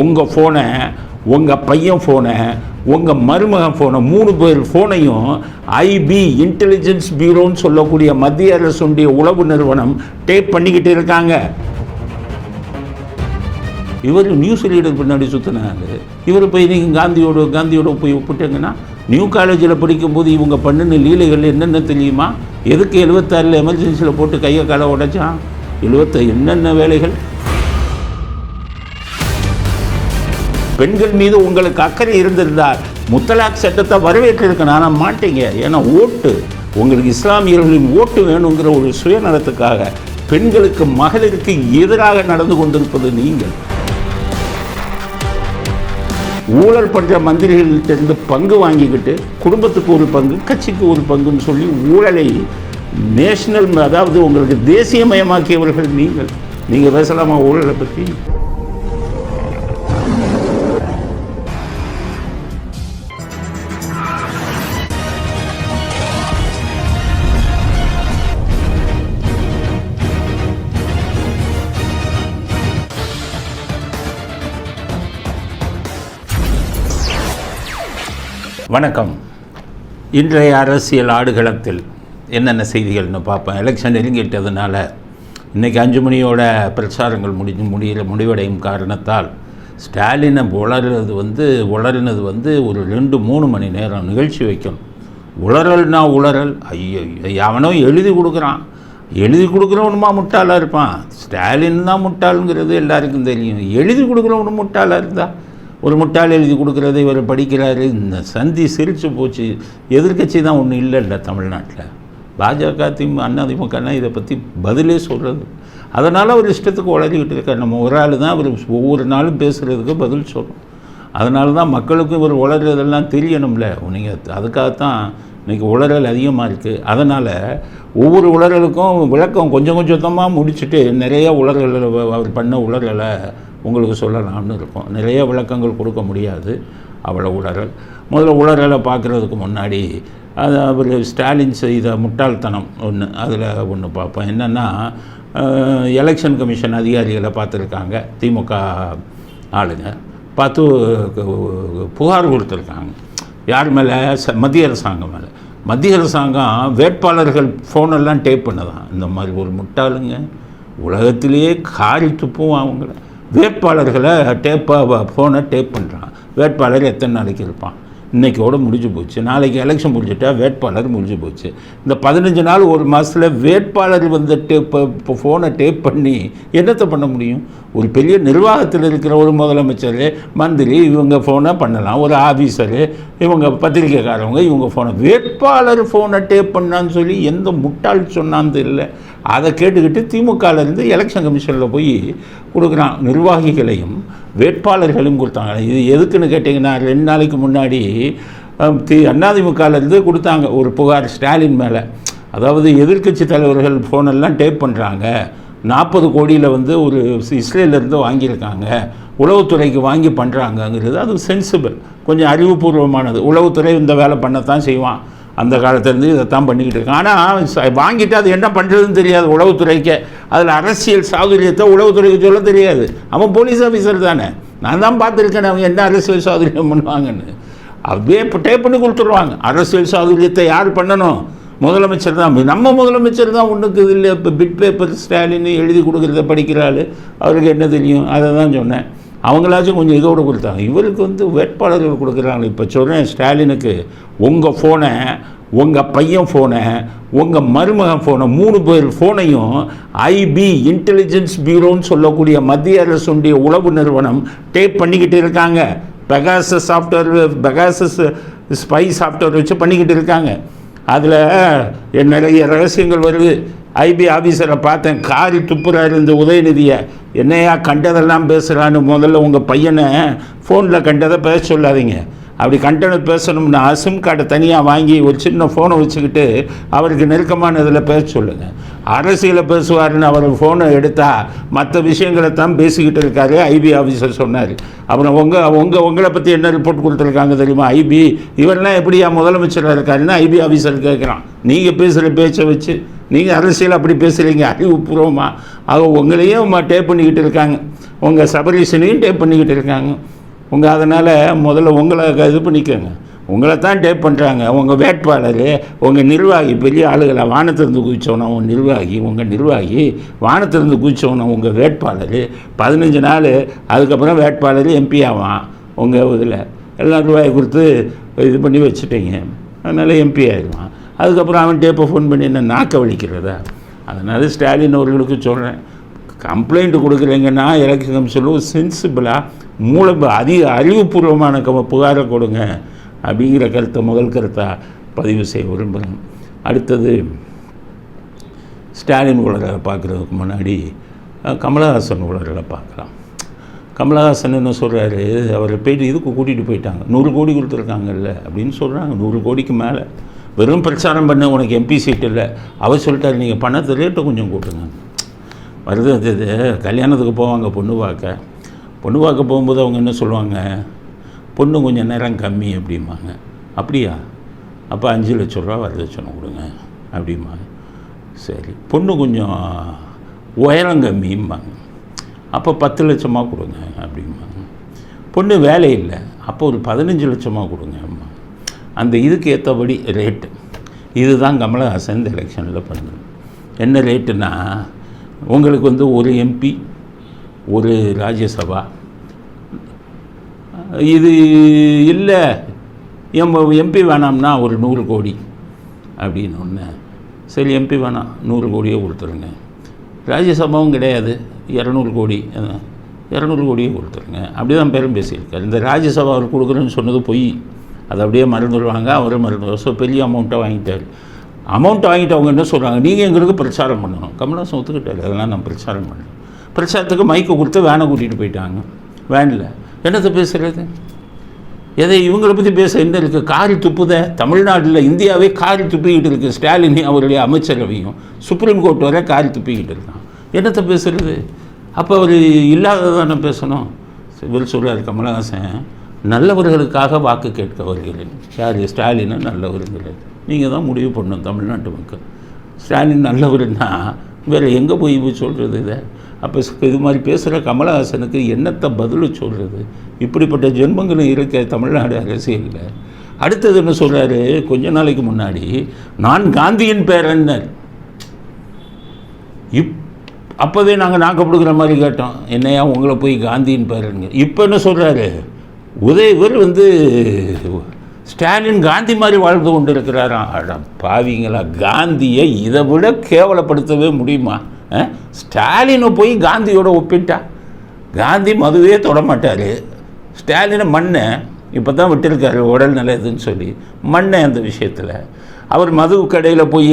உங்கள் ஃபோனை உங்கள் பையன் ஃபோனை உங்கள் மருமகன் ஃபோனை மூணு பேர் ஃபோனையும் ஐபி இன்டெலிஜென்ஸ் பியூரோன்னு சொல்லக்கூடிய மத்திய அரசுடைய உளவு நிறுவனம் டேப் பண்ணிக்கிட்டு இருக்காங்க. இவர் நியூஸ் ரீடர் பின்னாடி சுற்றினாரு இவர் போய் நீங்கள் காந்தியோட காந்தியோட போய் ஒப்பிட்டீங்கன்னா நியூ காலேஜில் படிக்கும்போது இவங்க பண்ணின லீலைகள் என்னென்ன தெரியுமா? எதுக்கு எழுபத்தாறில் எமர்ஜென்சியில் போட்டு கையை காலை உடைச்சான்? எழுபத்த என்னென்ன வேலைகள்? பெண்கள் மீது உங்களுக்கு அக்கறை இருந்திருந்தால் முத்தலாக் சட்டத்தை வரவேற்றிருக்கணும். ஆனால் மாட்டீங்க. ஏன்னா ஓட்டு உங்களுக்கு இஸ்லாமியர்களின் ஓட்டு வேணுங்கிற ஒரு சுயநலத்துக்காக பெண்களுக்கு மகளிருக்கு எதிராக நடந்து கொண்டிருப்பது நீங்கள். ஊழல் பண்ணுற மந்திரிகள்கிட்ட பங்கு வாங்கிக்கிட்டு குடும்பத்துக்கு ஒரு பங்கு கட்சிக்கு ஒரு பங்குன்னு சொல்லி ஊழலை நேஷனல் அதாவது உங்களுக்கு தேசியமயமாக்கியவர்கள் நீங்கள். நீங்கள் பேசலாமா ஊழலை பற்றி வணக்கம். இன்றைய அரசியல் ஆடுகளத்தில் என்னென்ன செய்திகள்னு பார்ப்பேன் எலெக்ஷன் நெருங்கிட்டதுனால இன்றைக்கி அஞ்சு மணியோட பிரச்சாரங்கள் முடிஞ்சு முடியல முடிவடையும் காரணத்தால் ஸ்டாலினை உளறது வந்து உளறினது வந்து ஒரு ரெண்டு மூணு மணி நேரம் நிகழ்ச்சி வைக்கணும். உளறல்னா உளறல். ஐயோ அவனோ எழுதி கொடுக்குறான். எழுதி கொடுக்குறவனுமா முட்டாளாக இருப்பான்? ஸ்டாலின் தான் முட்டாளுங்கிறது எல்லாருக்கும் தெரியும். எழுதி கொடுக்குறவனு முட்டாளாக இருந்தா ஒரு முட்டாள் எழுதி கொடுக்குறத இவர் படிக்கிறாரு. இந்த சந்தி சிரித்து போச்சு. எதிர்க்கட்சி தான் ஒன்றும் இல்லை இல்லை தமிழ்நாட்டில். பாஜக திமுக அண்ணா திமுகனா இதை பற்றி பதிலே சொல்கிறது அதனால் அவர் இஷ்டத்துக்கு உளறிக்கிட்டு இருக்கார். நம்ம ஒரு ஆள் தான் அவர் ஒவ்வொரு நாளும் பேசுகிறதுக்கு பதில் சொல்லும் அதனால தான் மக்களுக்கும் இவர் உளறதெல்லாம் தெரியணும்ல. நீங்கள் அதுக்காகத்தான் இன்றைக்கி உளறல் அதிகமாக இருக்குது அதனால் ஒவ்வொரு உளறலுக்கும் விளக்கம் கொஞ்சம் கொஞ்சமாக முடிச்சுட்டு நிறையா உளறல் அவர் பண்ண உளறலை உங்களுக்கு சொல்லலாம்னு இருப்போம் நிறைய விளக்கங்கள் கொடுக்க முடியாது. அவ்வளோ உளறல். முதல்ல உளறலை பார்க்குறதுக்கு முன்னாடி அது அவர் ஸ்டாலின் செய்த முட்டாள்தனம் ஒன்று அதில் ஒன்று பார்ப்போம். என்னென்னா எலெக்ஷன் கமிஷன் அதிகாரிகளை பார்த்துருக்காங்க திமுக ஆளுங்க. பார்த்து புகார் கொடுத்துருக்காங்க. யார் மேலே? ச மத்திய அரசாங்கம் மேலே. மத்திய அரசாங்கம் வேட்பாளர்கள் ஃபோனெல்லாம் டேப் பண்ணதான். இந்த மாதிரி ஒரு முட்டாளுங்க. உலகத்திலேயே காரி துப்பும் அவங்கள. வேட்பாளர்களை டேப்பாக ஃபோனை டேப் பண்ணுறான் வேட்பாளர் எத்தனை நாளைக்கு இருப்பான்? இன்றைக்கோட முடிஞ்சு போச்சு. நாளைக்கு எலெக்ஷன் முடிஞ்சுட்டா வேட்பாளர் முடிஞ்சு போச்சு. இந்த பதினஞ்சு நாள் ஒரு மாதத்தில் வேட்பாளர் வந்து டேப் இப்போ ஃபோனை டேப் பண்ணி என்னத்தை பண்ண முடியும்? ஒரு பெரிய நிர்வாகத்தில் இருக்கிற ஒரு முதலமைச்சர் மந்திரி இவங்க ஃபோனை பண்ணலாம். ஒரு ஆஃபீஸரு இவங்க பத்திரிக்கைக்காரவங்க இவங்க ஃபோனை வேட்பாளர் ஃபோனை டேப் பண்ணான்னு சொல்லி எந்த முட்டாள் சொன்னான்னு இல்லை அதை கேட்டுக்கிட்டு திமுகலேருந்து எலெக்ஷன் கமிஷனில் போய் கொடுக்குறான். நிர்வாகிகளையும் வேட்பாளர்களையும் கொடுத்தாங்க இது எதுக்குன்னு கேட்டிங்கன்னா ரெண்டு நாளைக்கு முன்னாடி தி அண்ணாதிமுகலேருந்து கொடுத்தாங்க ஒரு புகார் ஸ்டாலின் மேலே. அதாவது எதிர்க்கட்சி தலைவர்கள் ஃபோனெல்லாம் டேப் பண்ணுறாங்க நாற்பது கோடியில் வந்து ஒரு இஸ்ரேலேருந்து வாங்கியிருக்காங்க. உளவுத்துறைக்கு வாங்கி பண்ணுறாங்கங்கிறது அது சென்சிபிள் கொஞ்சம் அறிவுபூர்வமானது. உளவுத்துறை இந்த வேலை பண்ணத்தான் செய்வான். அந்த காலத்துலேருந்து இதைத்தான் பண்ணிக்கிட்டு இருக்கேன். ஆனால் வாங்கிட்டு அது என்ன பண்ணுறதுன்னு தெரியாது உளவுத்துறைக்கு. அதில் அரசியல் சாதுரியத்தை உளவுத்துறைக்கு சொல்ல தெரியாது. அவன் போலீஸ் ஆஃபீஸர் தானே. நான் தான் பார்த்துருக்கேன் அவங்க என்ன அரசியல் சாதுரியம் பண்ணுவாங்கன்னு. அப்படியே இப்போ டேப் பண்ணி கொடுத்துருவாங்க. அரசியல் சாதுரியத்தை யார் பண்ணணும்? முதலமைச்சர் தான். நம்ம முதலமைச்சர் தான் ஒன்றுக்கு இல்லை. இப்போ பிட் பேப்பர் ஸ்டாலின் எழுதி கொடுக்குறத படிக்கிறாள் அவருக்கு என்ன தெரியும்? அதை தான் சொன்னேன். அவங்களாச்சும் கொஞ்சம் இதோடு கொடுத்தாங்க. இவருக்கு வந்து வேட்பாளர்கள் கொடுக்குறாங்க இப்போ சொல்கிறேன் ஸ்டாலினுக்கு உங்கள் ஃபோனை உங்கள் பையன் ஃபோனை உங்கள் மருமகன் ஃபோனை மூணு பேர் ஃபோனையும் ஐபி இன்டெலிஜென்ஸ் பியூரோன்னு சொல்லக்கூடிய மத்திய அரசுடைய உளவு நிறுவனம் டேப் பண்ணிக்கிட்டு இருக்காங்க. Pegasus software Pegasus spy software வச்சு பண்ணிக்கிட்டு இருக்காங்க. அதில் நிறைய ரகசியங்கள் வருது. ஐபி ஆஃபீஸரை பார்த்தேன். காரி துப்புறாரு இந்த உதயநிதியை. என்னையா கண்டதெல்லாம் பேசுகிறான்னு முதல்ல உங்கள் பையனை ஃபோனில் கண்டதை பேச சொல்லாதீங்க. அப்படி கண்டனம் பேசணும்னா சிம் கார்டை தனியாக வாங்கி ஒரு சின்ன ஃபோனை வச்சுக்கிட்டு அவருக்கு நெருக்கமான இதில் பேச சொல்லுங்கள் அரசியலை பேசுவாருன்னு அவர் ஃபோனை எடுத்தால் மற்ற விஷயங்களை தான் பேசிக்கிட்டு இருக்காரு. ஐபி ஆஃபீஸர் சொன்னார். அப்புறம் உங்கள் உங்கள் உங்களை பற்றி என்ன ரிப்போர்ட் கொடுத்துருக்காங்க தெரியுமா? ஐபி இவரெல்லாம் எப்படியா முதலமைச்சராக இருக்காருன்னு ஐபி ஆஃபீஸர் கேட்குறான் நீங்கள் பேசுகிற பேச்சை வச்சு நீங்கள் அரசியல் அப்படி பேசுகிறீங்க அறிவுபூர்வமாக அவ உங்களையும் டேப் பண்ணிக்கிட்டு இருக்காங்க. உங்கள் சபரீஷனையும் டேப் பண்ணிக்கிட்டு இருக்காங்க. உங்கள் அதனால் முதல்ல உங்களை இது பண்ணிக்கோங்க. உங்களை தான் டேப் பண்ணுறாங்க உங்கள் வேட்பாளர் உங்கள் நிர்வாகி பெரிய ஆளுகளை வானத்திலிருந்து குதிச்சவன உங்கள் நிர்வாகி உங்கள் நிர்வாகி வானத்திலிருந்து குதிச்சவன உங்கள் வேட்பாளர். பதினஞ்சு நாள் அதுக்கப்புறம் வேட்பாளர் எம்பி ஆவான் உங்கள் இதில். எல்லாம் ரூபாயை கொடுத்து இது பண்ணி வச்சுட்டீங்க. அதனால் எம்பி ஆயிடுவான். அதுக்கப்புறம் அவன் டேப்பை ஃபோன் பண்ணி என்ன நாக்க வலிக்கிறதா? அதனால் ஸ்டாலின் அவர்களுக்கு சொல்கிறேன் கம்ப்ளைண்ட் கொடுக்குறீங்கன்னா எலெக்ஷன் கமிஷனில் சென்சிபிளாக மூல அதிக அறிவுபூர்வமான புகாரை கொடுங்க. அப்படிங்கிற கருத்தை முதல் கருத்தாக பதிவு செய்ய விரும்புகிறேன். அடுத்தது ஸ்டாலின் உலகரை பார்க்குறதுக்கு முன்னாடி கமலஹாசன் உலகரை பார்க்கலாம். கமலஹாசன் என்ன சொல்கிறாரு அவரை போயிட்டு இதுக்கு கூட்டிகிட்டு போயிட்டாங்க. நூறு கோடி கொடுத்துருக்காங்கல்ல அப்படின்னு சொல்கிறாங்க நூறு கோடிக்கு மேலே. வெறும் பிரச்சாரம் பண்ண உனக்கு எம்பி சீட் இல்லை. அவர் சொல்லிட்டாரு நீங்கள் பணத்தை ரேட்டை கொஞ்சம் கூட்டுங்க. வருது அது இது கல்யாணத்துக்கு போவாங்க பொண்ணு பார்க்க. பொண்ணு பார்க்க போகும்போது அவங்க என்ன சொல்லுவாங்க? பொண்ணு கொஞ்சம் நேரம் கம்மி அப்படிம்பாங்க. அப்படியா? அப்போ அஞ்சு லட்ச ரூபா வரதட்சணை கொடுங்க அப்படிம்பாங்க. சரி. பொண்ணு கொஞ்சம் உயரம் கம்மிம்பாங்க. அப்போ பத்து லட்சமாக கொடுங்க அப்படிம்பாங்க. பொண்ணு வேலை இல்லை. அப்போ ஒரு பதினஞ்சு லட்சமாக கொடுங்க அம்மா அந்த இதுக்கு ஏற்றபடி ரேட்டு இதுதான் கமலஹாசன் இந்த எலெக்ஷனில் பண்ணுது. என்ன ரேட்டுன்னா உங்களுக்கு வந்து ஒரு எம்பி ஒரு ராஜ்யசபா இது இல்லை. எம் எம்பி வேணாம்னா ஒரு நூறு கோடி அப்படின்னு ஒன்று சரி எம்பி வேணாம் நூறு கோடியே கொடுத்துருங்க. ராஜ்யசபாவும் கிடையாது. இரநூறு கோடி இரநூறு கோடியே கொடுத்துருங்க. அப்படி தான் பேரும் பேசியிருக்காரு. இந்த ராஜ்யசபா அவர் கொடுக்குறேன்னு சொன்னது பொய். அதை அப்படியே மறந்துடுவாங்க அவரும் மறந்துடுவார் ஸோ பெரிய அமௌண்ட்டை வாங்கிட்டார். அமௌண்ட் வாங்கிட்டு அவங்க என்ன சொல்கிறாங்க நீங்கள் எங்களுக்கு பிரச்சாரம் பண்ணணும். கமலாசன் ஒத்துக்கிட்டாரு. அதெல்லாம் நான் பிரச்சாரம் பண்ணேன் பிரச்சாரத்துக்கு மைக்கு கொடுத்து வேனை கூட்டிகிட்டு போயிட்டாங்க. வேனில். என்னத்தை பேசுகிறது எதை இவங்களை பற்றி பேச என்ன இருக்குது காரி துப்புத. தமிழ்நாட்டில் இந்தியாவே காரி துப்பிக்கிட்டு இருக்கு. ஸ்டாலினி அவருடைய அமைச்சரவையும். சுப்ரீம் கோர்ட் வரை காரி துப்பிக்கிட்டு இருக்கான். என்னத்தை பேசுகிறது அப்போ அவர் இல்லாததானே பேசணும்? இவர் சொல்கிறார் கமலஹாசன் நல்லவர்களுக்காக வாக்கு கேட்க வருகிறேன். யார்? ஸ்டாலின் நல்லவருங்கிறது நீங்கள் தான் முடிவு பண்ணணும் தமிழ்நாட்டு மக்கள். ஸ்டாலின் நல்லவருன்னா வேறு எங்கே போய் போய் சொல்கிறது இதை? அப்போ இது மாதிரி பேசுகிற கமலஹாசனுக்கு என்னத்தை பதில் சொல்கிறது இப்படிப்பட்ட ஜென்மங்களும் இருக்க தமிழ்நாடு அரசியலில் அடுத்தது என்ன சொல்கிறாரு கொஞ்ச நாளைக்கு முன்னாடி நான் காந்தியின் பேரன்னர். இப் அப்போவே நாங்கள் நாக்கப்படுகிற மாதிரி கேட்டோம். என்னையா உங்களை போய் காந்தியின் பேரனுங்க இப்போ என்ன சொல்கிறாரு உதயவர் வந்து ஸ்டாலின் காந்தி மாதிரி வாழ்ந்து கொண்டு இருக்கிறாராம் பாவிங்களா காந்தியை இதை விட கேவலப்படுத்தவே முடியுமா? ஸ்டாலினை போய் காந்தியோட ஒப்பிட்டா? காந்தி மதுவே தொட மாட்டார். ஸ்டாலினை மண்ணை இப்போ தான் விட்டிருக்காரு உடல் நல்லதுன்னு சொல்லி. மண்ணை அந்த விஷயத்தில். அவர் மது கடையில் போய்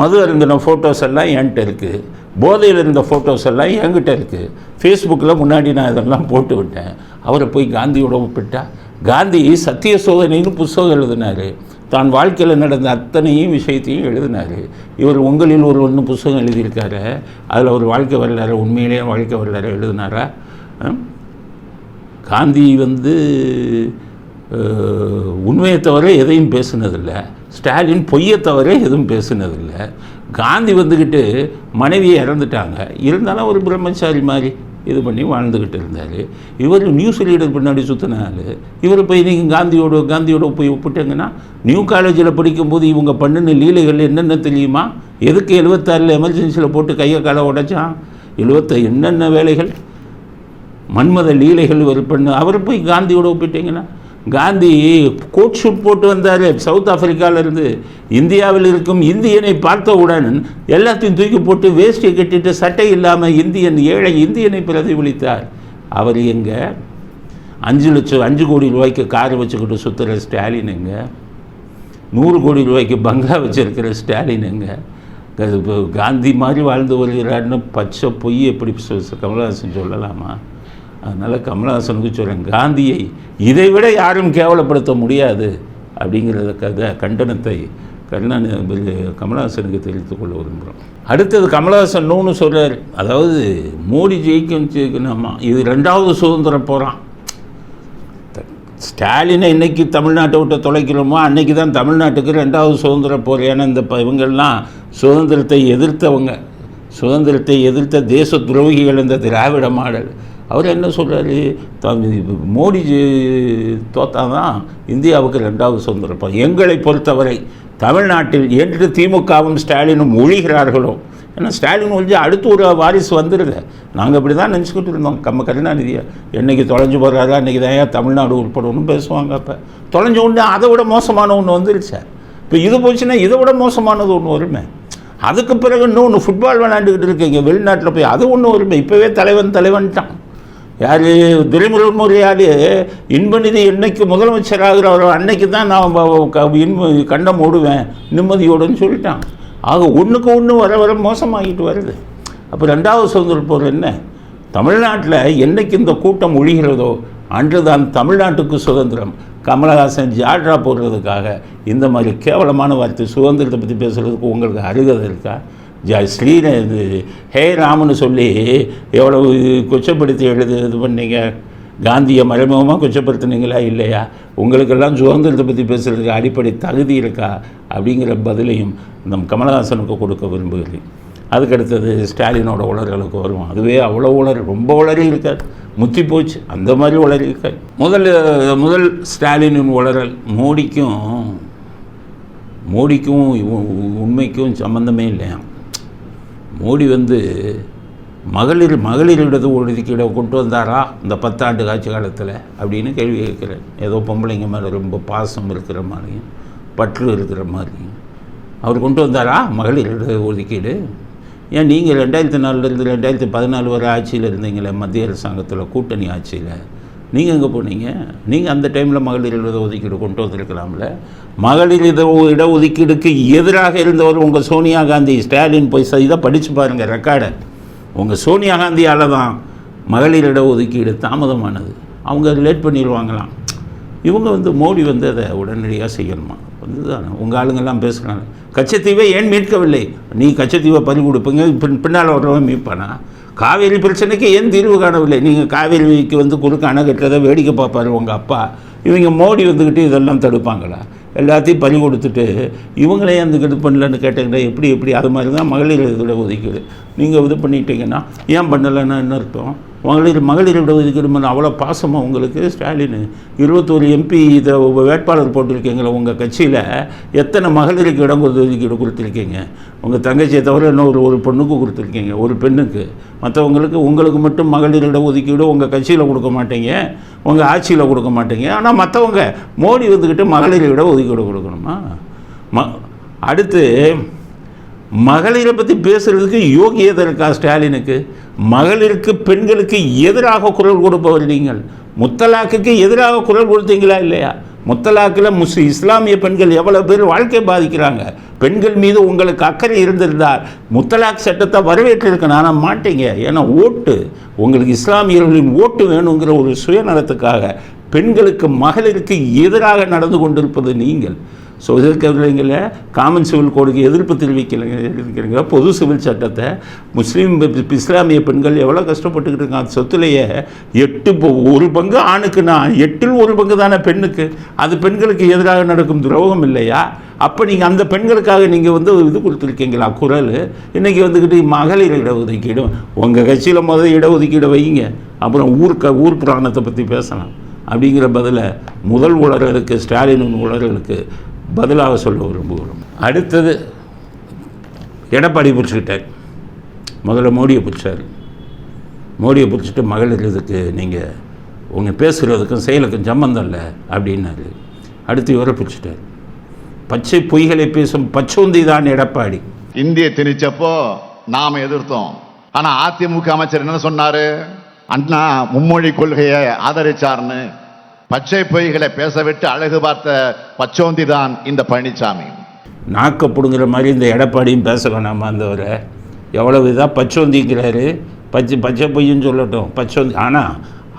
மது அருந்தின ஃபோட்டோஸ் எல்லாம் என்கிட்ட இருக்குது போதையில் இருந்த ஃபோட்டோஸ் எல்லாம் என்கிட்ட இருக்குது ஃபேஸ்புக்கில் முன்னாடி நான் இதெல்லாம் போட்டு விட்டேன். அவரை போய் காந்தியோட ஒப்பிட்டா? காந்தி சத்திய சோதனைன்னு புஸ்தகம் எழுதினார். தான் வாழ்க்கையில் நடந்த அத்தனையும் விஷயத்தையும் எழுதினார். இவர் உங்களில் ஒரு ஒன்று புஸ்தகம் எழுதியிருக்காரு. அதில் ஒரு வாழ்க்கை வரலாறு உண்மையிலேயே வாழ்க்கை வரலாறு எழுதினாரா? காந்தி வந்து உண்மையை தவிர எதையும் பேசினதில்லை. ஸ்டாலின் பொய்யை தவிர எதுவும் பேசினதில்லை. காந்தி வந்துக்கிட்டு மனைவியை இறந்துட்டாங்க. இருந்தாலும் ஒரு பிரம்மச்சாரி மாதிரி. இது பண்ணி வாழ்ந்துக்கிட்டு இருந்தார். இவர் நியூஸ் லீடர் பின்னாடி சுற்றினாரு இவர் போய் நீங்கள் காந்தியோட காந்தியோட போய் ஒப்பிட்டீங்கன்னா நியூ காலேஜில் படிக்கும்போது இவங்க பண்ணின லீலைகள் என்னென்ன தெரியுமா? எதுக்கு எழுபத்தாறில் எமர்ஜென்சியில் போட்டு கையை காலை உடைச்சான்? எழுபத்த என்னென்ன வேலைகள்? மன்மத லீலைகள் இவர் பண்ண அவரை போய் காந்தியோட ஒப்பிட்டீங்கன்னா காந்தி கோட் ஷூட் போட்டு வந்தார். சவுத் ஆப்பிரிக்காவிலிருந்து இந்தியாவில் இருக்கும் இந்தியனை பார்த்தவுடன் எல்லாத்தையும் தூக்கி போட்டு வேஷ்டியை கட்டிட்டு சட்டை இல்லாமல் இந்தியன் ஏழை இந்தியனை பிரதிபலித்தார். அவர் எங்கே? அஞ்சு லட்சம் அஞ்சு கோடி ரூபாய்க்கு காரை வச்சுக்கிட்டு சுற்றுற ஸ்டாலினுங்க நூறு கோடி ரூபாய்க்கு பங்களா வச்சுருக்கிற ஸ்டாலினுங்க இப்போ காந்தி மாதிரி வாழ்ந்து வருகிறார்னு பச்சை பொய் எப்படி சொ- கமலஹாசன் சொல்லலாமா? அதனால் கமலஹாசனுக்கு சொல்கிறேன் காந்தியை இதை விட யாரும் கேவலப்படுத்த முடியாது அப்படிங்கிறத கதை கண்டனத்தை கருணாநிதி கமலஹாசனுக்கு தெரிவித்துக் கொள்ள விரும்புகிறோம். அடுத்தது கமலஹாசன் சொல்கிறார் அதாவது மோடி ஜெயிக்கும் ஜெயிக்கணுமா? இது ரெண்டாவது சுதந்திரம் போகிறான் ஸ்டாலினை இன்றைக்கி தமிழ்நாட்டை விட்டு தொலைக்கிறோமோ அன்னைக்கு தான் தமிழ்நாட்டுக்கு ரெண்டாவது சுதந்திர போர் ஏன்னா இந்த ப- இவங்கெல்லாம் சுதந்திரத்தை எதிர்த்தவங்க. சுதந்திரத்தை எதிர்த்த தேச துரோகிகள் இந்த திராவிட மாடல். அவர் என்ன சொல்கிறாரு மோடி தோத்தாதான் இந்தியாவுக்கு ரெண்டாவது சுதந்திரம் எங்களை பொறுத்தவரை தமிழ்நாட்டில் என்று திமுகவும் ஸ்டாலினும் ஒழிகிறார்களோ? ஏன்னா ஸ்டாலின் ஒழிஞ்சு அடுத்து ஒரு வாரிசு வந்துடுது நாங்கள் இப்படி தான் நினச்சிக்கிட்டு இருந்தோம். கம்ம கருணாநிதியை என்றைக்கு தொலைஞ்சு போகிறாரா அன்றைக்கி தான் ஏன் தமிழ்நாடு உட்படணும்னு பேசுவாங்க அப்போ. தொலைஞ்ச ஒன்று அதை விட மோசமான ஒன்று வந்துருச்சு. இப்போ இது போச்சுன்னா இதை விட மோசமானது ஒன்று வருமே. அதுக்கு பிறகு இன்னொன்று ஃபுட்பால் விளையாண்டுக்கிட்டு இருக்கீங்க. வெளிநாட்டில் போய் அது ஒன்று வருமே. இப்போவே தலைவன் தலைவன்ட்டான். யார்? துரைமுருகன் இன்பநிதி என்னைக்கு முதலமைச்சர் ஆகிறவரோ அன்னைக்கு தான் நான் இன்ப கண்டம் ஓடுவேன் நிம்மதியோடுன்னு சொல்லிட்டான். ஆக ஒன்றுக்கு ஒன்று வர வர மோசமாகிட்டு வருது. அப்போ ரெண்டாவது சுதந்திர போர் என்ன? தமிழ்நாட்டில் என்னைக்கு இந்த கூட்டம் ஒழிகிறதோ அன்றுதான் தமிழ்நாட்டுக்கு சுதந்திரம். கமலஹாசன் ஜாட்ரா போடுறதுக்காக இந்த மாதிரி கேவலமான வார்த்தை சுதந்திரத்தை பற்றி பேசுகிறதுக்கு உங்களுக்கு அருகதை இருக்கா? ஸ்ரீன இது ஹே ராமன்னு சொல்லி எவ்வளவு கொச்சப்படுத்தி எழுது இது பண்ணீங்க? காந்தியை மறைமுகமாக குச்சப்படுத்தினீங்களா இல்லையா? உங்களுக்கெல்லாம் சுதந்திரத்தை பற்றி பேசுகிறதுக்கு அடிப்படை தகுதி இருக்கா? அப்படிங்கிற பதிலையும் நம் கமலஹாசனுக்கு கொடுக்க விரும்புகிறேன். அதுக்கடுத்தது ஸ்டாலினோட உளர்களுக்கு வரும் அதுவே அவ்வளோ உளறல். ரொம்ப உளறி இருக்காது முத்தி போச்சு. அந்த மாதிரி உளறி இருக்காது முதல் முதல் ஸ்டாலினின் உளறல் மோடிக்கும் மோடிக்கும் உண்மைக்கும் சம்மந்தமே இல்லையா? மோடி வந்து மகளிர் மகளிர் இடது ஒதுக்கீடை கொண்டு வந்தாரா? இந்த பத்தாண்டு காட்சி காலத்தில் அப்படின்னு கேள்வி கேட்குறேன் ஏதோ பொம்பளைங்க மேலே ரொம்ப பாசம் இருக்கிற மாதிரியும் பற்று இருக்கிற மாதிரியும். அவர் கொண்டு வந்தாரா? மகளிர் ஒதுக்கீடு. ஏன் நீங்கள் ரெண்டாயிரத்தி நாலுலேருந்து ரெண்டாயிரத்தி பதினாலு வரை ஆட்சியில் இருந்தீங்களே மத்திய அரசாங்கத்தில் கூட்டணி ஆட்சியில்? நீங்கள் எங்கே போனீங்க? நீங்கள் அந்த டைமில் மகளிர் இடஒதுக்கீடு கொண்டு வந்திருக்கலாம்ல. மகளிர் இட இடஒதுக்கீடுக்கு எதிராக இருந்தவர் உங்கள் சோனியா காந்தி ஸ்டாலின் போய் இதை படித்து பாருங்கள் ரெக்கார்டை உங்கள் சோனியா காந்தியால் தான் மகளிர் இடஒதுக்கீடு தாமதமானது. அவங்க லேட் பண்ணிடுவாங்களாம். இவங்க வந்து மோடி வந்து அதை உடனடியாக செய்யணுமா? வந்துதான். உங்கள் ஆளுங்கெல்லாம் பேசுகிறாங்க கச்சத்தீவை ஏன் மீட்கவில்லை? நீ கச்சத்தீவை பறி கொடுப்பீங்க பின் பின்னால் வரவன் மீட்பானா? காவேரி பிரச்சனைக்கு ஏன் தீர்வு காணவில்லை? நீங்கள் காவேரிக்கு வந்து குறுக்க அணை கட்டுறதை வேடிக்கை பார்ப்பாரு உங்கள் அப்பா. இவங்க மோடி வந்துக்கிட்டு இதெல்லாம் தடுப்பாங்களா? எல்லாத்தையும் பறி கொடுத்துட்டு இவங்களே அந்த இது பண்ணலன்னு கேட்டீங்கன்னா எப்படி எப்படி? அது மாதிரி தான் மகளிர் இதில் ஒதுக்கீடு நீங்கள் இது பண்ணிட்டீங்கன்னா ஏன் பண்ணலைன்னா என்ன அர்த்தம்? மகளிர் மகளிர் விட மேலே அவ்வளோ பாசமாக உங்களுக்கு ஸ்டாலின். இருபத்தோரு எம்பி இதை வேட்பாளர் போட்டிருக்கீங்களே உங்கள் கட்சியில் எத்தனை மகளிருக்கு இடம் ஒதுக்கீடு கொடுத்துருக்கீங்க? உங்கள் தங்கச்சியை தவிர இன்னொரு ஒரு பெண்ணுக்கு கொடுத்துருக்கீங்க ஒரு பெண்ணுக்கு. மற்றவங்களுக்கு உங்களுக்கு மட்டும் மகளிர் இட ஒதுக்கீடு உங்கள் கட்சியில் கொடுக்க மாட்டீங்க உங்கள் ஆட்சியில் கொடுக்க மாட்டீங்க. ஆனால் மற்றவங்க மோடி வந்துக்கிட்டு மகளிர் இட ஒதுக்கீடு கொடுக்கணுமா? ம அடுத்து மகளிரை பற்றி பேசுகிறதுக்கு யோகியதை இருக்கா ஸ்டாலினுக்கு? மகளிருக்கு பெண்களுக்கு எதிராக குரல் கொடுப்பவர் நீங்கள். முத்தலாக்குக்கு எதிராக குரல் கொடுத்தீங்களா இல்லையா? முத்தலாக்கில் முஸ் இஸ்லாமிய பெண்கள் எவ்வளோ பேர் வாழ்க்கை பாதிக்கிறாங்க? பெண்கள் மீது உங்களுக்கு அக்கறை இருந்திருந்தால் முத்தலாக் சட்டத்தை வரவேற்றிருக்கணும் ஆனால் மாட்டீங்க. ஏன்னா ஓட்டு உங்களுக்கு இஸ்லாமியர்களின் ஓட்டு வேணுங்கிற ஒரு சுயநலத்துக்காக பெண்களுக்கு மகளிருக்கு எதிராக நடந்து கொண்டிருப்பது நீங்கள். ஸோ இருக்கிறவங்கள காமன் சிவில் கோடுக்கு எதிர்ப்பு தெரிவிக்கலைங்க இருக்கிறீங்க. பொது சிவில் சட்டத்தை முஸ்லீம் இஸ்லாமிய பெண்கள் எவ்வளோ கஷ்டப்பட்டுக்கிட்டு இருக்காங்க. சொத்துலேயே எட்டு ஒரு பங்கு ஆணுக்கு நான் எட்டில் ஒரு பங்கு தானே பெண்ணுக்கு. அது பெண்களுக்கு எதிராக நடக்கும் துரோகம் இல்லையா? அப்போ நீங்கள் அந்த பெண்களுக்காக நீங்கள் வந்து இது கொடுத்துருக்கீங்களா? குரல். இன்றைக்கி வந்துக்கிட்டு மகளிர் இடஒதுக்கீடு. உங்கள் கட்சியில் முதல் இடஒதுக்கீடு வைங்க. அப்புறம் ஊர்க்க ஊர் புராணத்தை பற்றி பேசலாம். அப்படிங்கிற பதிலை முதல் உலர்களுக்கு ஸ்டாலின் உலர்களுக்கு பதிலாக சொல்ல விரும்புகிறோம். அடுத்தது எடப்பாடி பிடிச்சிக்கிட்டார். முதல்ல மோடியை பிடிச்சார். மோடியை பிடிச்சிட்டு மகளிர் இதுக்கு நீங்கள் உங்கள் பேசுகிறதுக்கும் செயலுக்கும் சம்மந்தம் இல்லை அப்படின்னாரு. அடுத்து இவரை பிடிச்சிட்டார். பச்சை பொய்களை பேசும் பச்சோந்தி தான் எடப்பாடி. இந்திய திணிச்சப்போ நாம எதிர்த்தோம். ஆனால் அதிமுக அமைச்சர் என்ன சொன்னார்? அண்ணா மும்மொழி கொள்கையை ஆதரிச்சார்னு. பச்சை பொய்களை பேச விட்டு அழகு பார்த்த பச்சோந்தி தான் இந்த பழனிசாமி நாக்க பிடுங்குற மாதிரி இந்த எடப்பாடியும் பேச வேணாமா அந்தவரை? எவ்வளவு இதாக பச்சோந்திக்கிறாரு? பச்சை பச்சை பொய்யும் சொல்லட்டும். பச்சோந்தி ஆனால்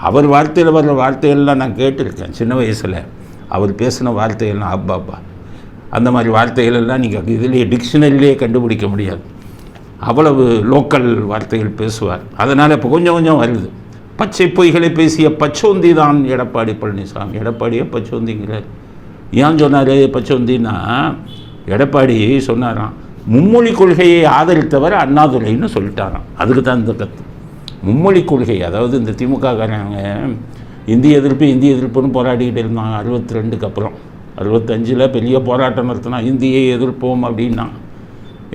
அவர் வார்த்தையில் வர்ற வார்த்தைகள்லாம் நான் கேட்டிருக்கேன் சின்ன வயசில். அவர் பேசின வார்த்தைகள்லாம் அப்பாப்பா அந்த மாதிரி வார்த்தைகள் எல்லாம் நீங்கள் இதுலேயே டிக்ஷனரியிலே கண்டுபிடிக்க முடியாது. அவ்வளவு லோக்கல் வார்த்தைகள் பேசுவார். அதனால் இப்போ கொஞ்சம் கொஞ்சம் வருது. பச்சை பொய்களை பேசிய பச்சோந்தி தான் எடப்பாடி பழனிசாமி. எடப்பாடியே பச்சோந்திங்கிறார் ஏன் சொன்னார் பச்சோந்தின்னா எடப்பாடி சொன்னாராம் மும்மொழி கொள்கையை ஆதரித்தவர் அண்ணாதுரைன்னு சொல்லிட்டாராம். அதுக்கு தான் இந்த கத்து மும்மொழி கொள்கை அதாவது இந்த திமுக காரங்க இந்திய எதிர்ப்பு இந்திய எதிர்ப்புன்னு போராடிக்கிட்டு இருந்தாங்க அறுபத்தி ரெண்டுக்கு அப்புறம். அறுபத்தஞ்சில் பெரிய போராட்டம் நடத்தினா இந்தியை எதிர்ப்போம் அப்படின்னா.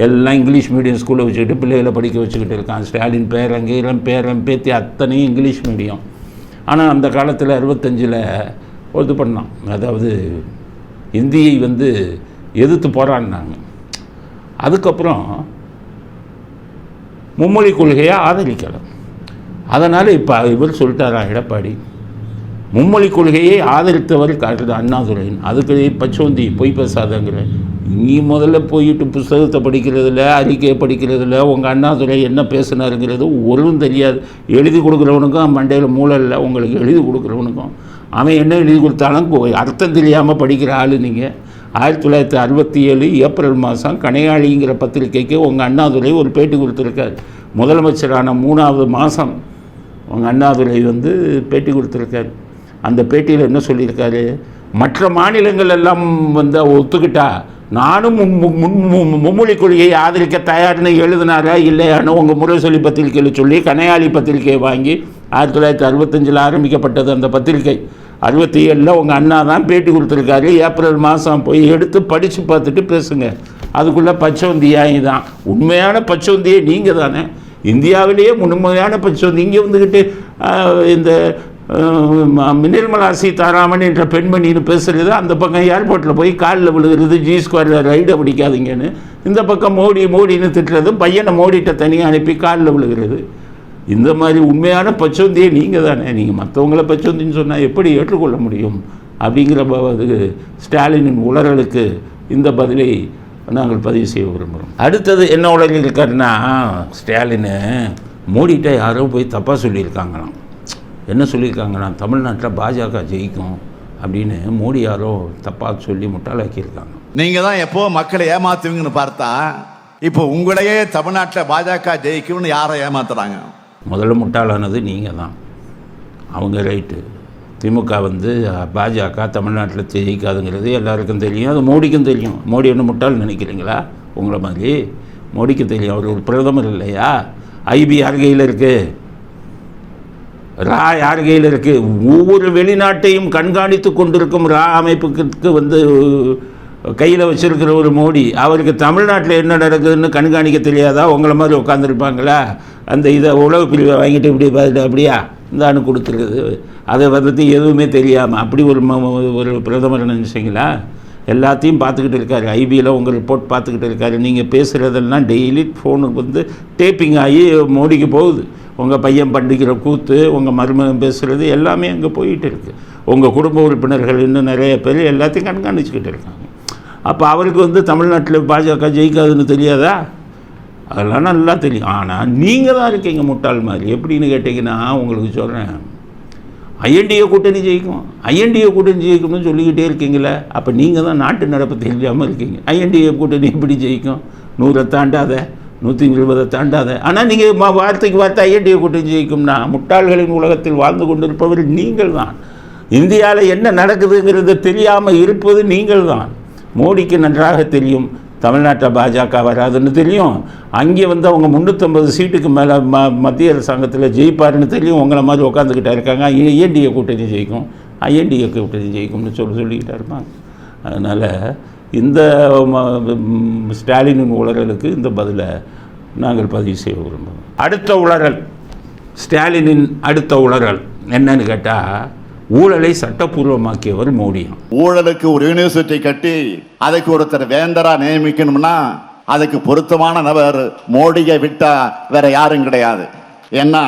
எல்லாம் இங்கிலீஷ் மீடியம் ஸ்கூலில் வச்சுக்கிட்டு பிள்ளைகளை படிக்க வச்சுக்கிட்டு இருக்கான். ஸ்டாலின் பேரங்கீரம் பேரன் பேத்தி அத்தனையும் இங்கிலீஷ் மீடியம். ஆனால் அந்த காலத்தில் அறுபத்தஞ்சில் இது பண்ணான். அதாவது இந்தியை வந்து எதிர்த்து போராடினாங்க. அதுக்கப்புறம் மும்மொழி கொள்கையை ஆதரிக்கலை. அதனால் இப்போ இவர் சொல்லிட்டாரா எடப்பாடி? மும்மொழி கொள்கையை ஆதரித்தவர் காட்டுது அண்ணாதுரையின் அதுக்கு பச்சோந்தி பொய் பேசாதங்கிற நீ முதல்ல போயிட்டு புஸ்தகத்தை படிக்கிறதில்ல அறிக்கையை படிக்கிறதில்ல உங்கள் அண்ணாதுரை என்ன பேசினாருங்கிறது ஒன்றும் தெரியாது. எழுதி கொடுக்குறவனுக்கும் மண்டையில் மூளை இல்லை உங்களுக்கு எழுதி கொடுக்குறவனுக்கும். அவன் என்ன எழுதி கொடுத்தாலும் அர்த்தம் தெரியாமல் படிக்கிற ஆள் நீங்கள் ஆயிரத்தி தொள்ளாயிரத்தி அறுபத்தி ஏழு ஏப்ரல் மாதம் கனையாளிங்கிற பத்திரிக்கைக்கு உங்கள் அண்ணாதுரை ஒரு பேட்டி கொடுத்துருக்காரு. முதலமைச்சரான மூணாவது மாதம் உங்கள் அண்ணாதுரை வந்து பேட்டி கொடுத்துருக்காரு. அந்த பேட்டியில் என்ன சொல்லியிருக்காரு? மற்ற மாநிலங்கள் எல்லாம் வந்து ஒத்துக்கிட்டா? நானும் முன் மும்மொழி கொள்கையை ஆதரிக்க தயார்னு எழுதினாரா இல்லையானு உங்கள் முரசொலி பத்திரிக்கையில் சொல்லி கனையாளி பத்திரிகையை வாங்கி ஆயிரத்தி தொள்ளாயிரத்தி அறுபத்தஞ்சில் ஆரம்பிக்கப்பட்டது அந்த பத்திரிக்கை அறுபத்தி ஏழில் உங்கள் அண்ணா தான் பேட்டி கொடுத்துருக்காரு. ஏப்ரல் மாதம் போய் எடுத்து படித்து பார்த்துட்டு பேசுங்க. அதுக்குள்ளே பச்சவந்தியாயி தான். உண்மையான பச்சவந்தியே நீங்கள் தானே. இந்தியாவிலேயே உண்மையான பச்சவந்தி இங்கே வந்துக்கிட்டு இந்த நிர்மலா சீதாராமன் என்ற பெண்மணின்னு பேசுகிறது அந்த பக்கம் ஏர்போர்ட்டில் போய் காலில் விழுகிறது ஜி ஸ்கொயரில் ரைடை பிடிக்காதீங்கன்னு. இந்த பக்கம் மோடி மோடின்னு திட்டுறது பையனை மோடிட்ட தனியாக அனுப்பி காலில் விழுகிறது. இந்த மாதிரி உண்மையான பச்சோந்தியை நீங்கள் தானே. நீங்கள் மற்றவங்கள பச்சோந்தின்னு சொன்னால் எப்படி ஏற்றுக்கொள்ள முடியும்? அப்படிங்கிற ப- அது ஸ்டாலினின் உளறலுக்கு இந்த பதிலை நாங்கள் பதிவு செய்ய விரும்புகிறோம். அடுத்தது என்ன உலகில் இருக்காருன்னா ஸ்டாலின் மோடிட்ட யாரோ போய் தப்பாக சொல்லியிருக்காங்களாம். என்ன சொல்லியிருக்காங்கன்னா தமிழ்நாட்டில் பாஜக ஜெயிக்கும் அப்படின்னு மோடி யாரோ தப்பாக சொல்லி முட்டாளாக்கியிருக்காங்க. நீங்க தான் எப்போ மக்களை ஏமாத்துவீங்கன்னு பார்த்தா இப்போ உங்களையே தமிழ்நாட்டில் பாஜக ஜெயிக்கும்னு யாரை ஏமாத்துறாங்க? முதல்ல முட்டாளானது நீங்கள் தான். அவங்க ரைட்டு திமுக வந்து பாஜக தமிழ்நாட்டில் ஜெயிக்காதுங்கிறது எல்லாருக்கும் தெரியும். அது மோடிக்கும் தெரியும். மோடி என்ன முட்டாள் நினைக்கிறீங்களா? உங்களை மாதிரி. மோடிக்கு தெரியும். அவர் ஒரு பிரதமர் இல்லையா? ஐபி யார் கையில் இருக்குது ரா யார் கையில் இருக்குது ஒவ்வொரு வெளிநாட்டையும் கண்காணித்து கொண்டிருக்கும் ரா அமைப்புக்கு வந்து கையில் வச்சுருக்கிற ஒரு மோடி அவருக்கு தமிழ்நாட்டில் என்ன நடக்குதுன்னு கண்காணிக்க தெரியாதா? உங்களை மாதிரி உட்காந்துருப்பாங்களா அந்த இதை உழவு பிரிவை வாங்கிட்டு இப்படி பார்த்துட்டு அப்படியா? இந்தான்னு கொடுத்துருக்குது. அதை பற்றி எதுவுமே தெரியாமல் அப்படி ஒரு ஒரு பிரதமர் நினச்சிங்களா? எல்லாத்தையும் பார்த்துக்கிட்டு இருக்காரு. ஐபியில் உங்கள் ரிப்போர்ட் பார்த்துக்கிட்டு இருக்காரு. நீங்கள் பேசுகிறதெல்லாம் டெய்லி ஃபோனுக்கு வந்து டேப்பிங் ஆகி மோடிக்கு போகுது. உங்கள் பையன் பண்ணிக்கிற கூத்து உங்கள் மருமகன் பேசுகிறது எல்லாமே அங்கே போயிட்டு இருக்குது உங்கள் குடும்ப உறுப்பினர்கள் இன்னும் நிறைய பேர் எல்லாத்தையும் கண்காணிச்சுக்கிட்டு இருக்காங்க. அப்போ அவருக்கு வந்து தமிழ்நாட்டில் பாஜக ஜெயிக்காதுன்னு தெரியாதா? அதெல்லாம் நல்லா தெரியும். ஆனால் நீங்கள் தான் இருக்கீங்க முட்டாள் மாதிரி. எப்படின்னு கேட்டிங்கன்னா உங்களுக்கு சொல்கிறேன் ஐஎன்டிஏ கூட்டணி ஜெயிக்கும். ஐஎன்டிஏ கூட்டணி ஜெயிக்கணும்னு சொல்லிக்கிட்டே இருக்கீங்களே அப்போ நீங்கள் தான் நாட்டு நடப்பு தெரியாமல் இருக்கீங்க. ஐஎன்டிஏ கூட்டணி எப்படி ஜெயிக்கும்? நூறை தாண்டாத. நூற்றி இருபதை தாண்டாத ஆனால் நீங்கள் வார்த்தைக்கு வார்த்தை ஐஎன்டியை கூட்டம் ஜெயிக்கும்னா முட்டாள்களின் உலகத்தில் வாழ்ந்து கொண்டிருப்பவர் நீங்கள் தான் இந்தியாவில் என்ன நடக்குதுங்கிறது தெரியாமல் இருப்பது நீங்கள் தான் மோடிக்கு நன்றாக தெரியும் தமிழ்நாட்டில் பாஜக வராதுன்னு தெரியும். அங்கே வந்து அவங்க முந்நூற்றம்பது சீட்டுக்கு மேலே ம மத்திய அரசாங்கத்தில் ஜெயிப்பாருன்னு தெரியும். உங்களை மாதிரி உட்காந்துக்கிட்டே இருக்காங்க. ஏஎன்டிஏ கூட்டணி ஜெயிக்கும். ஐஎன்டிஏ கூட்டணி ஜெயிக்கும்னு சொல்லி சொல்லிக்கிட்டே இருப்பாங்க. அதனால் இந்த ஸ்டாலினின் உளறலுக்கு இந்த பதிலை நாங்கள் பதிவு செய்ய விரும்புகிறோம். அடுத்த உளறல். ஸ்டாலினின் அடுத்த உளறல் என்னன்னு கேட்டால் ஊழலை சட்டப்பூர்வமாக்கியவர் மோடியாம் ஊழலுக்கு ஒரு யூனிவர்சிட்டி கட்டி அதுக்கு ஒருத்தர் வேந்தரா நியமிக்கணும்னா அதுக்கு பொருத்தமான நபர் மோடியை விட்டா வேற யாரும் கிடையாது. ஏன்னா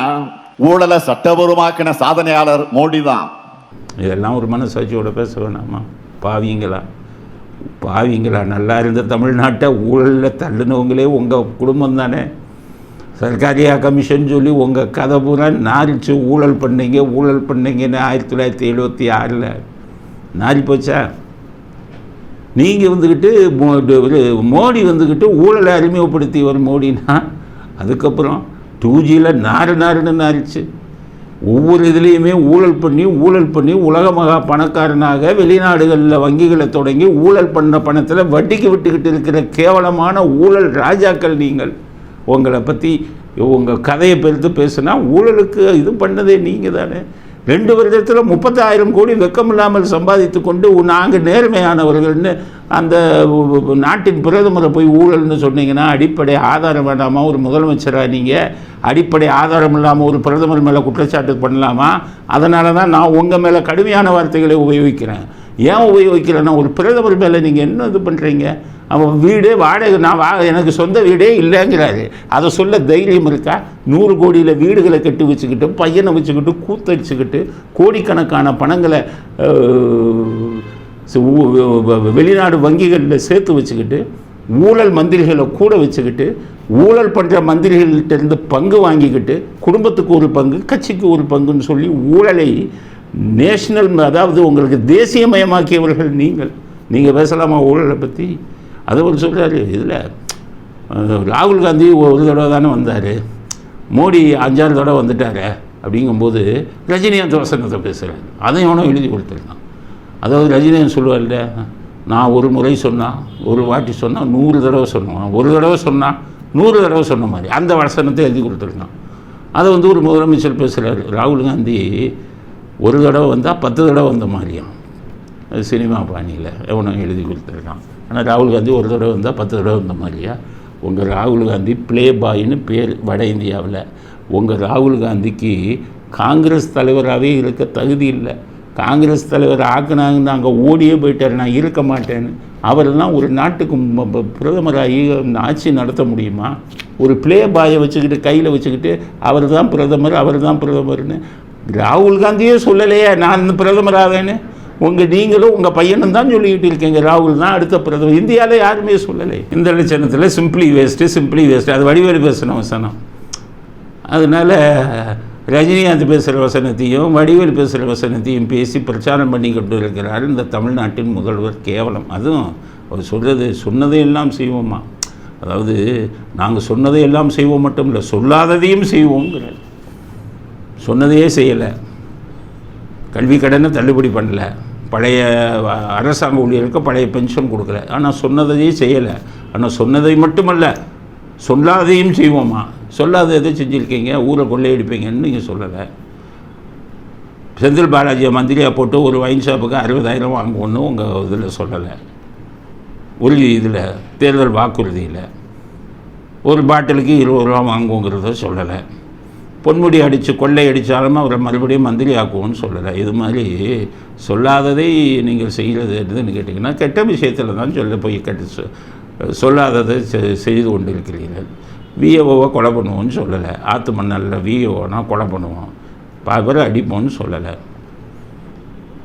ஊழலை சட்டபூர்வமாக்கின சாதனையாளர் மோடி தான் இதெல்லாம் ஒரு மனசாட்சியோட பேச வேணாமா? பாவிங்களா? பாவிங்களா நல்லா இருந்த தமிழ்நாட்டை ஊழலில் தள்ளுனவங்களே உங்கள் குடும்பம் தானே? சர்க்காரியா கமிஷன் சொல்லி உங்கள் கதை பூரா நாரிச்சு ஊழல் பண்ணீங்க ஊழல் பண்ணீங்கன்னு ஆயிரத்தி தொள்ளாயிரத்தி எழுபத்தி ஆறில். நாரி போச்சா? நீங்கள் வந்துக்கிட்டு மோடி வந்துக்கிட்டு ஊழலை அறிமுகப்படுத்தி வரும் மோடினா அதுக்கப்புறம் டூ ஜியில் நாறு நாறுன்னு நாரிச்சு. ஒவ்வொரு இதுலேயுமே ஊழல் பண்ணி ஊழல் பண்ணி உலக மகா பணக்காரனாக வெளிநாடுகளில் வங்கிகளை தொடங்கி ஊழல் பண்ண பணத்தில் வட்டிக்கு விட்டுக்கிட்டு இருக்கிற கேவலமான ஊழல் ராஜாக்கள் நீங்கள். உங்களை பற்றி உங்கள் கதையை பெருத்து பேசுனா ஊழலுக்கு இது பண்ணதே நீங்கள் தானே. ரெண்டு வருடத்தில் முப்பத்தாயிரம் கோடி வெக்கமில்லாமல் சம்பாதித்து கொண்டு நாங்கள் நேர்மையானவர்கள்னு அந்த நாட்டின் பிரதமரை போய் ஊழல்னு சொன்னீங்கன்னா அடிப்படை ஆதாரம் வேண்டாமா? ஒரு முதலமைச்சராக நீங்கள் அடிப்படை ஆதாரம் இல்லாமல் ஒரு பிரதமர் மேலே குற்றச்சாட்டு பண்ணலாமா? அதனால தான் நான் உங்கள் மேலே கடுமையான வார்த்தைகளை உபயோகிக்கிறேன். ஏன் உபயோகிக்கிறேன்னா ஒரு பிரதமர் மேலே நீங்கள் என்ன இது பண்ணுறீங்க அவன் வீடு வாடகை நான் வா எனக்கு சொந்த வீடே இல்லைங்கிறாரு. அதை சொல்ல தைரியம் இருக்கா? நூறு கோடியில் வீடுகளை கட்டி வச்சுக்கிட்டு பையனை வச்சுக்கிட்டு கூத்தடிச்சுக்கிட்டு கோடிக்கணக்கான பணங்களை வெளிநாடு வங்கிகளில் சேர்த்து வச்சுக்கிட்டு ஊழல் மந்திரிகளை கூட வச்சுக்கிட்டு ஊழல் பண்ணுற மந்திரிகள்கிட்ட இருந்து பங்கு வாங்கிக்கிட்டு குடும்பத்துக்கு ஒரு பங்கு கட்சிக்கு ஒரு பங்குன்னு சொல்லி ஊழலை நேஷனல் அதாவது உங்களுக்கு தேசியமயமாக்கியவர்கள் நீங்கள். நீங்கள் பேசலாமா ஊழலை பற்றி அதை ஒரு சொல்கிறாரு இதில் ராகுல் காந்தி ஒரு தடவை தானே வந்தார். மோடி அஞ்சாறு தடவை வந்துட்டார் அப்படிங்கும்போது ரஜினிகாந்த் வசனத்தை பேசுகிறார் அதையும் அவனும் எழுதி கொடுத்துருக்கான் அதாவது ரஜினிகாந்த் சொல்லுவார்ல நான் ஒரு முறை சொன்னால் ஒரு வாட்டி சொன்னால் நூறு தடவை சொன்னான். ஒரு தடவை சொன்னால் நூறு தடவை சொன்ன மாதிரி. அந்த வசனத்தை எழுதி கொடுத்துருக்கான் அதை வந்து ஒரு முதலமைச்சர் பேசுகிறார் ராகுல் காந்தி ஒரு தடவை வந்தால் பத்து தடவை வந்த மாதிரியாம் அது சினிமா பாணியில் எவனோ எழுதி கொடுத்துருக்கான். ஆனால் ராகுல் காந்தி ஒரு தடவை வந்தால் பத்து தடவை வந்த மாதிரியா? உங்கள் ராகுல் காந்தி ப்ளே பாயின்னு பேர் வட இந்தியாவில். உங்கள் ராகுல் காந்திக்கு காங்கிரஸ் தலைவராகவே இருக்க தகுதி இல்லை. காங்கிரஸ் தலைவர் ஆக்குனாங்கன்னு அங்கே ஓடியே போயிட்டார் நான் இருக்க மாட்டேன்னு. அவரெல்லாம் ஒரு நாட்டுக்கு ம- பிரதமராகி ஆட்சி நடத்த முடியுமா? ஒரு ப்ளே பாயை வச்சுக்கிட்டு கையில் வச்சுக்கிட்டு அவர் தான் பிரதமர் அவர் தான் பிரதமர்னு. ராகுல் காந்தியே சொல்லலையே நான் பிரதமர் ஆவேன்னு உங்கள் நீங்களும் உங்கள் பையனும் தான் சொல்லிக்கிட்டு இருக்கீங்க. ராகுல் தான் அடுத்த பிரதமர். இந்தியாவில் யாருமே சொல்லலை. இந்த லட்சணத்தில் சிம்பிளி வேஸ்ட்டு சிம்பிளி வேஸ்ட்டு அது வடிவேலு பேசின வசனம். அதனால் ரஜினிகாந்த் பேசுகிற வசனத்தையும் வடிவேல் பேசுகிற வசனத்தையும் பேசி பிரச்சாரம் பண்ணி கொண்டு இருக்கிறார் இந்த தமிழ்நாட்டின் முதல்வர் கேவலம். அதுவும் அவர் சொல்கிறது சொன்னதையெல்லாம் செய்வோமா? அதாவது நாங்கள் சொன்னதையெல்லாம் செய்வோம் மட்டும் இல்லை சொல்லாததையும் செய்வோங்கிறார் சொன்னதையே செய்யலை. கல்வி கடனை தள்ளுபடி பண்ணலை. பழைய அரசாங்க ஊழியருக்கு பழைய பென்ஷன் கொடுக்கல. ஆனால் சொன்னதையே செய்யலை. ஆனால் சொன்னதை மட்டுமல்ல சொல்லாதையும் செய்வோமா? சொல்லாத எதை செஞ்சுருக்கீங்க? ஊரை கொள்ளையடிப்பீங்கன்னு நீங்கள் சொல்லலை. செந்தில் பாலாஜியை மந்திரியாக போட்டு ஒரு வைன் ஷாப்புக்கு அறுபதாயிரம் வாங்குவோன்னு உங்கள் இதில் சொல்லலை. ஒரு இதில் தேர்தல் வாக்குறுதியில். ஒரு பாட்டிலுக்கு இருபது ரூபா வாங்குவோங்கிறத சொல்லலை. பொன்முடி அடித்து கொள்ளை அடித்தாலும் அவரை மறுபடியும் மந்திரி ஆக்குவோன்னு சொல்லலை. இது மாதிரி சொல்லாததை நீங்கள் செய்கிறது எதுன்னு கேட்டிங்கன்னா கெட்ட விஷயத்தில் தான் சொல்ல போய் கெட்டு சொ- சொல்லாததை செ- செய்து கொண்டிருக்கிறீர்கள். விஏஓவை கொலை பண்ணுவோன்னு சொல்லலை. ஆற்று மண்ணல்ல விஏஓனா கொலை பண்ணுவோம். பாபரை அடிப்போம்னு சொல்லலை.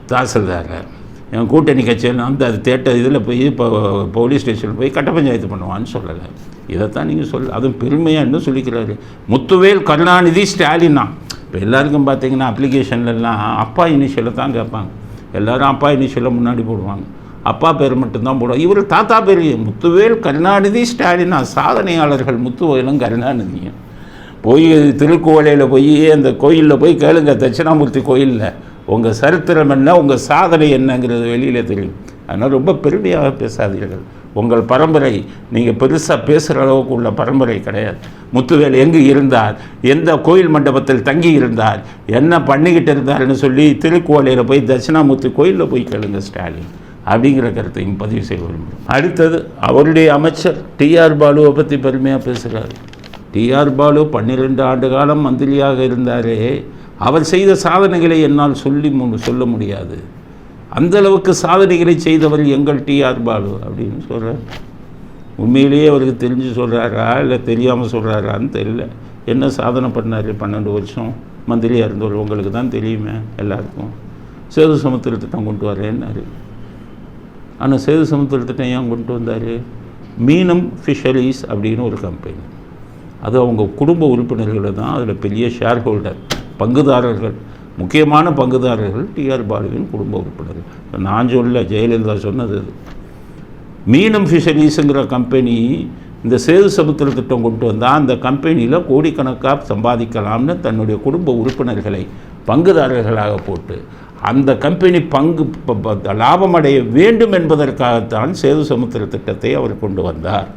தாசில்தாரை என் கூட்டணி கட்சியில் வந்து அது தேட்ட இதில் போய் இப்போ போலீஸ் ஸ்டேஷனில் போய் கட்ட பஞ்சாயத்து பண்ணுவான்னு சொல்லலை. இதைத்தான் நீங்கள் சொல்ல அதுவும் பெருமையாக இன்னும் சொல்லிக்கிறாரு? முத்துவேல் கருணாநிதி ஸ்டாலினா. இப்போ எல்லாருக்கும் பார்த்தீங்கன்னா அப்ளிகேஷன்லலாம் அப்பா இனிஷியலை தான் கேட்பாங்க. எல்லாரும் அப்பா இனிஷியலை முன்னாடி போடுவாங்க. அப்பா பேர் மட்டும்தான் போடுவாங்க இவர் தாத்தா பேர் முத்துவேல் கருணாநிதி ஸ்டாலினா சாதனையாளர்கள் முத்துவேலும் கருணாநிதியும். போய் திருக்கோயிலையில் போய் அந்த கோயிலில் போய் கேளுங்க தட்சிணாமூர்த்தி கோயிலில். உங்கள் சரித்திரம் என்ன உங்கள் சாதனை என்னங்கிறது வெளியில் தெரியும். அதனால் ரொம்ப பெருமையாக பேசாதீர்கள். உங்கள் பரம்பரை நீங்கள் பெருசாக பேசுகிற அளவுக்கு உள்ள பரம்பரை கிடையாது. முத்துவேல் எங்கு இருந்தார்? எந்த கோயில் மண்டபத்தில் தங்கி இருந்தார்? என்ன பண்ணிக்கிட்டு இருந்தார்னு சொல்லி திருக்கோலையில் போய் தட்சிணாமூர்த்தி கோயிலில் போய் கேளுங்க ஸ்டாலின். அப்படிங்கிற கருத்தையும் பதிவு செய்ய விரும்புகிறேன் அடுத்தது அவருடைய அமைச்சர் டிஆர் பாலுவை பற்றி பெருமையாக பேசுகிறார் டிஆர் பாலு பன்னிரெண்டு ஆண்டு காலம் மந்திரியாக இருந்தாரே அவர் செய்த சாதனைகளை என்னால் சொல்லி சொல்ல முடியாது. அந்த அளவுக்கு சாதனைகளை செய்தவர் எங்கள் டிஆர் பாலு அப்படின்னு சொல்கிறார் உண்மையிலேயே அவருக்கு தெரிஞ்சு சொல்கிறாரா இல்லை தெரியாமல் சொல்கிறாரான்னு தெரியல. என்ன சாதனை பண்ணார்? பன்னெண்டு வருஷம் மந்திரியாக இருந்தவர். உங்களுக்கு தான் தெரியுமே எல்லாருக்கும். சேது சமுத்திர திட்டம் கொண்டு வரேன்னாரு. ஆனால் சேது சமுத்திர திட்டம் ஏன் கொண்டு வந்தார்? மீனம் ஃபிஷரிஸ் அப்படின்னு ஒரு கம்பெனி அது அவங்க குடும்ப உறுப்பினர்களை தான் அதில் பெரிய ஷேர் ஹோல்டர் பங்குதாரர்கள் முக்கியமான பங்குதாரர்கள் டிஆர் பாலுவின் குடும்ப உறுப்பினர்கள். நான் சொல்ல ஜெயலலிதா சொன்னது அது. மீனம் ஃபிஷரிஸுங்கிற கம்பெனி இந்த சேது சமுத்திர திட்டம் கொண்டு வந்தால் அந்த கம்பெனியில் கோடிக்கணக்காக சம்பாதிக்கலாம்னு தன்னுடைய குடும்ப உறுப்பினர்களை பங்குதாரர்களாக போட்டு அந்த கம்பெனி பங்கு ப- அடைய வேண்டும் என்பதற்காகத்தான் சேது சமுத்திர திட்டத்தை அவர் கொண்டு வந்தார்.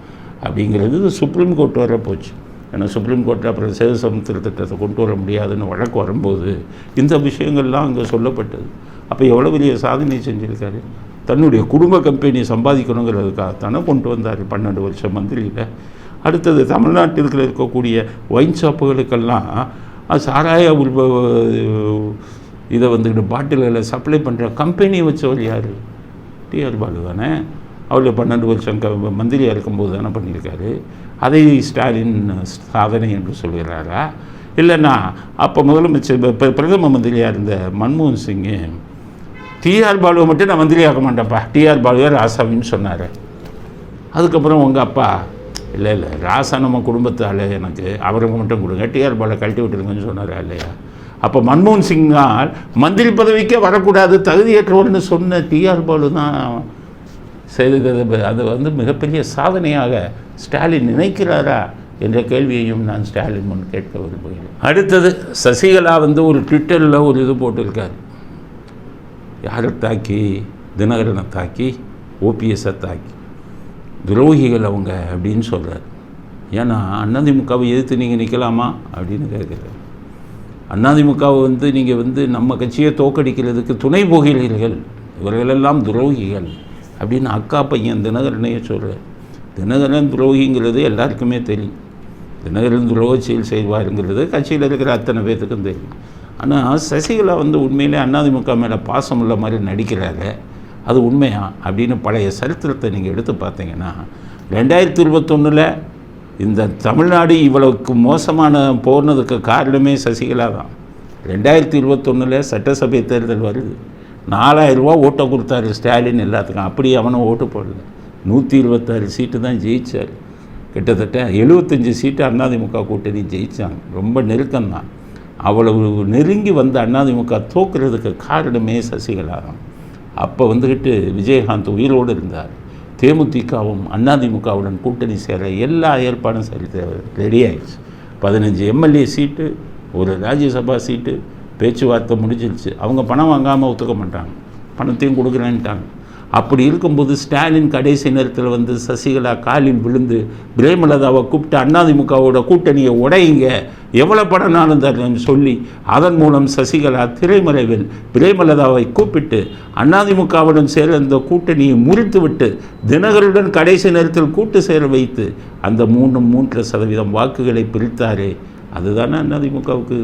அப்படிங்கிறது சுப்ரீம் கோர்ட் வர போச்சு. ஏன்னா சுப்ரீம் கோர்ட்டில் அப்புறம் சேது சமுத்திர திட்டத்தை கொண்டு வர முடியாதுன்னு வழக்கு வரும்போது இந்த விஷயங்கள்லாம் அங்கே சொல்லப்பட்டது. அப்போ எவ்வளோ பெரிய சாதனை செஞ்சுருக்காரு? தன்னுடைய குடும்ப கம்பெனி சம்பாதிக்கணுங்கிறதுக்காகத்தானே கொண்டு வந்தார் பன்னெண்டு வருஷம் மந்திரியில். அடுத்தது தமிழ்நாட்டில் இருக்கக்கூடிய ஒயின் ஷாப்புகளுக்கெல்லாம் சாராய உற்ப இதை வந்துக்கிட்டு பாட்டில்களை சப்ளை பண்ணுற கம்பெனி வச்சவர் யார்? டிஆர் பாலு தானே. அவர் பன்னெண்டு வருஷம் க மந்திரியாக இருக்கும்போது தானே பண்ணியிருக்காரு. அதை ஸ்டாலின் சாதனை என்று சொல்கிறாரா? இல்லைன்னா அப்போ முதலமைச்சர் பிரதம மந்திரியாக இருந்த மன்மோகன் சிங்கு டிஆர் பாலுவை மட்டும் நான் மந்திரி மாட்டேன்ப்பா. டிஆர் பாலுவே ராசாவின்னு சொன்னார். அதுக்கப்புறம் உங்கள் அப்பா இல்லை இல்லை ராசா நம்ம குடும்பத்தால் எனக்கு அவருக்கு மட்டும் கொடுங்க. டிஆர் பாலை கழட்டி விட்டுருங்கன்னு சொன்னாரா இல்லையா? அப்போ மன்மோகன் சிங்கால் மந்திரி பதவிக்கே வரக்கூடாது தகுதியற்றவர்னு சொன்ன டிஆர் பாலு தான் செய்தது அது வந்து மிகப்பெரிய சாதனையாக ஸ்டாலின் நினைக்கிறாரா என்ற கேள்வியையும் நான் ஸ்டாலின் முன் கேட்க விரும்புகிறேன். அடுத்தது சசிகலா வந்து ஒரு ட்விட்டரில் ஒரு இது போட்டிருக்கார். யாரை தாக்கி? தினகரனை தாக்கி ஓபிஎஸ்ஸை தாக்கி. துரோகிகள் அவங்க அப்படின்னு சொல்கிறார் ஏன்னா அண்ணாதிமுகவை எதிர்த்து நீங்கள் நிற்கலாமா அப்படின்னு கேட்குறாரு. அதிமுகவை வந்து நீங்கள் வந்து நம்ம கட்சியை தோக்கடிக்கிறதுக்கு துணை போகிறீர்கள். இவர்களெல்லாம் துரோகிகள். அப்படின்னு அக்கா பையன் தினகரனையே சொல்கிறார் தினகரன் துரோகிங்கிறது எல்லாருக்குமே தெரியும். தினகரன் துரோக செயல் செய்வாருங்கிறது கட்சியில் இருக்கிற அத்தனை பேர்த்துக்கும் தெரியும். ஆனால் சசிகலா வந்து உண்மையிலே அதிமுக மேலே பாசம் உள்ள மாதிரி நடிக்கிறாரு. அது உண்மையா? அப்படின்னு பழைய சரித்திரத்தை நீங்கள் எடுத்து பார்த்தீங்கன்னா ரெண்டாயிரத்தி இருபத்தொன்னில் இந்த தமிழ்நாடு இவ்வளவுக்கு மோசமான போனதுக்கு காரணமே சசிகலா தான். ரெண்டாயிரத்தி இருபத்தொன்னில் சட்டசபை தேர்தல் வருது. நாலாயிரம் ரூபா ஓட்டை கொடுத்தாரு ஸ்டாலின் எல்லாத்துக்கும். அப்படி அவனும் ஓட்டு போடல. நூற்றி இருபத்தாறு சீட்டு தான் ஜெயித்தார் கிட்டத்தட்ட எழுபத்தஞ்சு சீட்டு அண்ணாதிமுக கூட்டணி ஜெயித்தாங்க ரொம்ப நெருக்கம்தான் அவ்வளவு நெருங்கி வந்த அண்ணாதிமுக தோக்குறதுக்கு காரணமே சசிகலா தான். அப்போ வந்துக்கிட்டு விஜயகாந்த் உயிரோடு இருந்தார். தேமுதிகவும் அதிமுகவுடன் கூட்டணி சேர எல்லா ஏற்பாடும் சரி ரெடி ஆயிடுச்சு. பதினஞ்சு எம்எல்ஏ சீட்டு ஒரு ராஜ்யசபா சீட்டு பேச்சுவார்த்தை முடிஞ்சிருச்சு. அவங்க பணம் வாங்காமல் ஒத்துக்க மாட்டாங்க. பணத்தையும் கொடுக்குறேன்ட்டாங்க. அப்படி இருக்கும்போது ஸ்டாலின் கடைசி நேரத்தில் வந்து சசிகலா காலில் விழுந்து பிரேமலதாவை கூப்பிட்டு அண்ணாதிமுகவோட கூட்டணியை உடையுங்க. எவ்வளோ பணம்னாலும் தரேன்னு சொல்லி அதன் மூலம் சசிகலா திரைமறைவில் பிரேமலதாவை கூப்பிட்டு அண்ணாதிமுகவுடன் சேர அந்த கூட்டணியை முறித்துவிட்டு தினகருடன் கடைசி நேரத்தில் கூட்டு சேர வைத்து அந்த மூணு மூன்று சதவீதம் வாக்குகளை பிரித்தாரே. அதுதானே அதிமுகவுக்கு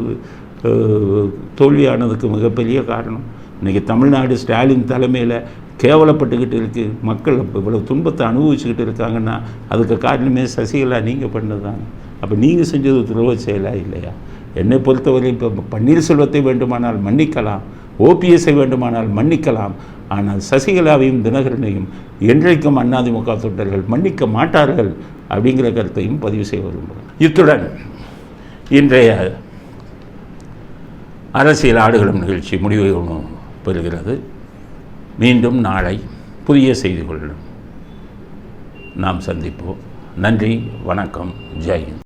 தோல்வியானதுக்கு மிகப்பெரிய காரணம். இன்றைக்கி தமிழ்நாடு ஸ்டாலின் தலைமையில் கேவலப்பட்டுக்கிட்டு இருக்குது மக்கள் இப்போ இவ்வளோ துன்பத்தை அனுபவிச்சுக்கிட்டு இருக்காங்கன்னா அதுக்கு காரணமே சசிகலா நீங்கள் பண்ணது தானே அப்போ நீங்கள் செஞ்சது துரோக செயலா இல்லையா? என்னை பொறுத்தவரை இப்போ பன்னீர்செல்வத்தை வேண்டுமானால் மன்னிக்கலாம் ஓபிஎஸ்ஐ வேண்டுமானால் மன்னிக்கலாம். ஆனால் சசிகலாவையும் தினகரனையும் என்றைக்கும் அதிமுக தொண்டர்கள் மன்னிக்க மாட்டார்கள் அப்படிங்கிற கருத்தையும் பதிவு செய்ய விரும்புகிறேன். இத்துடன் இன்றைய அரசியல் ஆடுகளம் நிகழ்ச்சி முடிவு பெறுகிறது. மீண்டும் நாளை புதிய செய்திகளுடன் நாம் சந்திப்போம். நன்றி வணக்கம் ஜெயின்